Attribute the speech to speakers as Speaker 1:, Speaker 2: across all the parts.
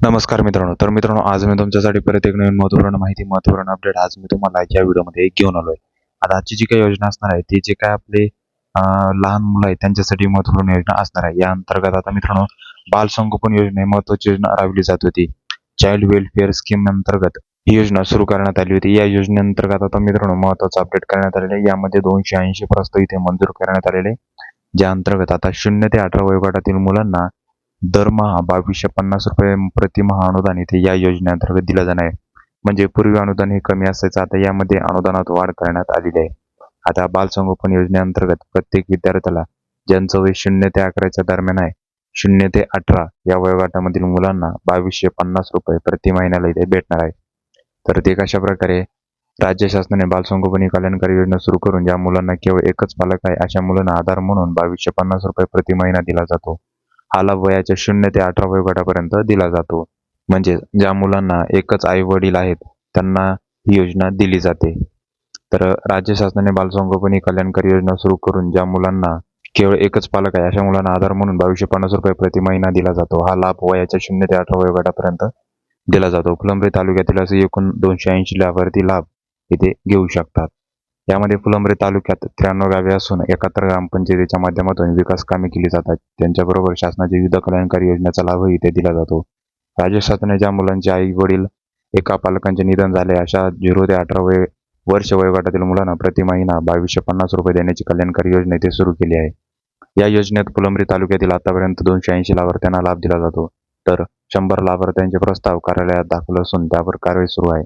Speaker 1: नमस्कार मित्रांनो. तर मित्रांनो आज मी तुमच्यासाठी परत एक नवीन महत्त्वपूर्ण माहिती महत्त्वपूर्ण अपडेट आज मी तुम्हाला या व्हिडिओमध्ये घेऊन आलोय. आता आजची जी काही योजना असणार आहे ती जे काय आपले लहान मुलं आहेत त्यांच्यासाठी महत्त्वपूर्ण योजना असणार आहे. या अंतर्गत आता मित्रांनो बाल संगोपन योजना महत्वाची योजना राबवली जात होती. चाइल्ड वेलफेअर स्कीम अंतर्गत ही योजना सुरू करण्यात आली होती. या योजनेअंतर्गत आता मित्रांनो महत्वाचं अपडेट करण्यात आलेलं आहे. यामध्ये दोनशे ऐंशी प्रस्ताव इथे मंजूर करण्यात आलेले ज्या अंतर्गत आता शून्य ते अठरा वयोगटातील मुलांना दरमहा बावीसशे पन्नास रुपये प्रतिमहा अनुदान इथे या योजनेअंतर्गत दिलं जाणार आहे. म्हणजे पूर्वी अनुदान हे कमी असायचं आता यामध्ये अनुदानात वाढ करण्यात आलेली आहे. आता बालसंगोपन योजनेअंतर्गत प्रत्येक विद्यार्थ्याला ज्यांचं वय शून्य ते अकराच्या दरम्यान आहे शून्य ते अठरा या वयोगटामधील मुलांना बावीसशे पन्नास रुपये प्रति महिन्याला इथे भेटणार आहे. तर ते कशा प्रकारे राज्य शासनाने बालसंगोपन कल्याणकारी योजना सुरू करून ज्या मुलांना केवळ एकच पालक आहे अशा मुलांना आधार म्हणून बावीसशे पन्नास रुपये प्रति महिना दिला जातो. हा लाभ वयाच्या शून्य ते अठरा वयोगटापर्यंत दिला जातो. म्हणजे ज्या मुलांना एकच आई वडील आहेत त्यांना ही योजना दिली जाते. तर राज्य शासनाने बालसंगोपनी कल्याणकारी योजना सुरू करून ज्या मुलांना केवळ एकच पालक आहे अशा मुलांना आधार म्हणून बावीसशे पन्नास रुपये प्रति महिना दिला जातो. हा लाभ वयाच्या शून्य ते अठरा वयोगटापर्यंत दिला जातो. फुलंब्री तालुक्यातील असे एकूण दोनशे ऐंशी लाभार्थी लाभ इथे घेऊ शकतात. यामध्ये फुलंब्री तालुक्यात त्र्याण्णव गावे असून एकाहत्तर ग्रामपंचायतीच्या माध्यमातून विकास कामे केली जातात. त्यांच्याबरोबर शासनाच्या विविध कल्याणकारी योजनेचा लाभही इथे दिला जातो. राज्य शासनाने ज्या मुलांचे आई वडील एका पालकांचे निधन झाले अशा झिरो ते अठरा वय वर्ष वयोगटातील मुलांना प्रति महिना बावीसशे पन्नास रुपये देण्याची कल्याणकारी योजना इथे सुरू केली आहे. या योजनेत फुलंब्री तालुक्यातील आतापर्यंत दोनशे ऐंशी लाभार्थ्यांना लाभ दिला जातो. तर शंभर लाभार्थ्यांचे प्रस्ताव कार्यालयात दाखल असून त्यावर कारवाई सुरू आहे.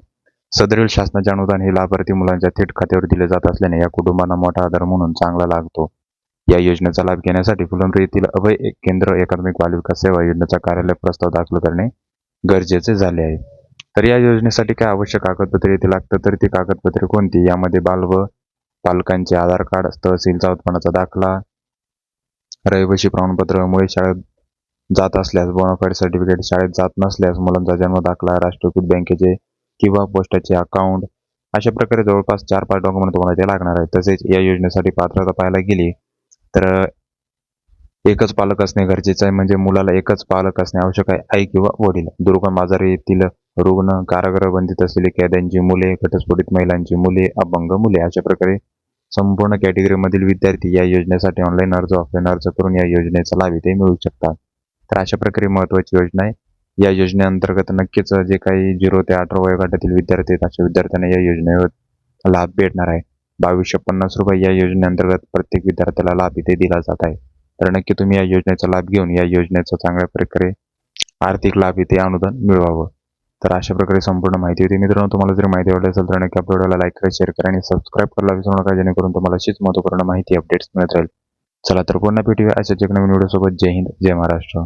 Speaker 1: सदरील शासनाचे अनुदान हे लाभार्थी मुलांच्या थेट खात्यावर दिले जात असल्याने या कुटुंबांना मोठा आधार म्हणून चांगला लागतो. या योजनेचा लाभ घेण्यासाठी फुलंब्री येथील अभय केंद्र एकात्मिक बाल विकास सेवा योजनेचा कार्यालय प्रस्ताव दाखल करणे गरजेचे झाले आहे. तर या योजनेसाठी काय आवश्यक कागदपत्रे येथे लागतं तर ती कागदपत्रे कोणती? यामध्ये बाल व पालकांचे आधार कार्ड तहसीलचा उत्पन्नाचा दाखला रहिवासी प्रमाणपत्र मुळे शाळेत जात असल्यास बोनाफाईड सर्टिफिकेट शाळेत जात नसल्यास मुलांचा जन्म दाखला राष्ट्रीयकृत बँकेचे किंवा पोस्टाचे अकाउंट अशा प्रकारे जवळपास चार पाच डॉक्युमेंट तुम्हाला ते लागणार आहे तसेच या योजनेसाठी पात्रता पाहायला गेली तर एकच पालक असणे गरजेचं आहे. म्हणजे मुलाला एकच पालक असणे आवश्यक आहे. आई किंवा वडील. दुर्गम आजारी येथील रुग्ण कारागृह बंदित असलेली कैद्यांची मुले घटस्फोटित महिलांची मुले अपंग मुले अशा प्रकारे संपूर्ण कॅटेगरीमधील विद्यार्थी या योजनेसाठी ऑनलाईन अर्ज ऑफलाईन अर्ज करून या योजनेचा लाभ इथे मिळू शकतात. तर अशा प्रकारे महत्त्वाची योजना आहे. या योजनेअंतर्गत नक्कीच जे काही झिरो ते अठरा वयोगटातील विद्यार्थी आहेत अशा विद्यार्थ्यांना या योजनेवर लाभ भेटणार आहे. बावीसशे पन्नास रुपये या योजनेअंतर्गत प्रत्येक विद्यार्थ्याला लाभ इथे दिला जात आहे. तर नक्की तुम्ही या योजनेचा लाभ घेऊन या योजनेचा चांगल्या प्रकारे आर्थिक लाभ इथे अनुदान मिळवावं. तर अशा प्रकारे संपूर्ण माहिती होती. मित्रांनो तुम्हाला जर माहिती आवडली असेल तर नक्की अपलोडला लाईक करा शेअर करा आणि सबस्क्राईब करायला विसरू नका जेणेकरून तुम्हाला अशीच महत्त्वपूर्ण माहिती अपडेट्स मिळत राहील. चला तर पुन्हा भेटूया अशाच एक नवीन व्हिडिओसोबत. जय हिंद जय महाराष्ट्र.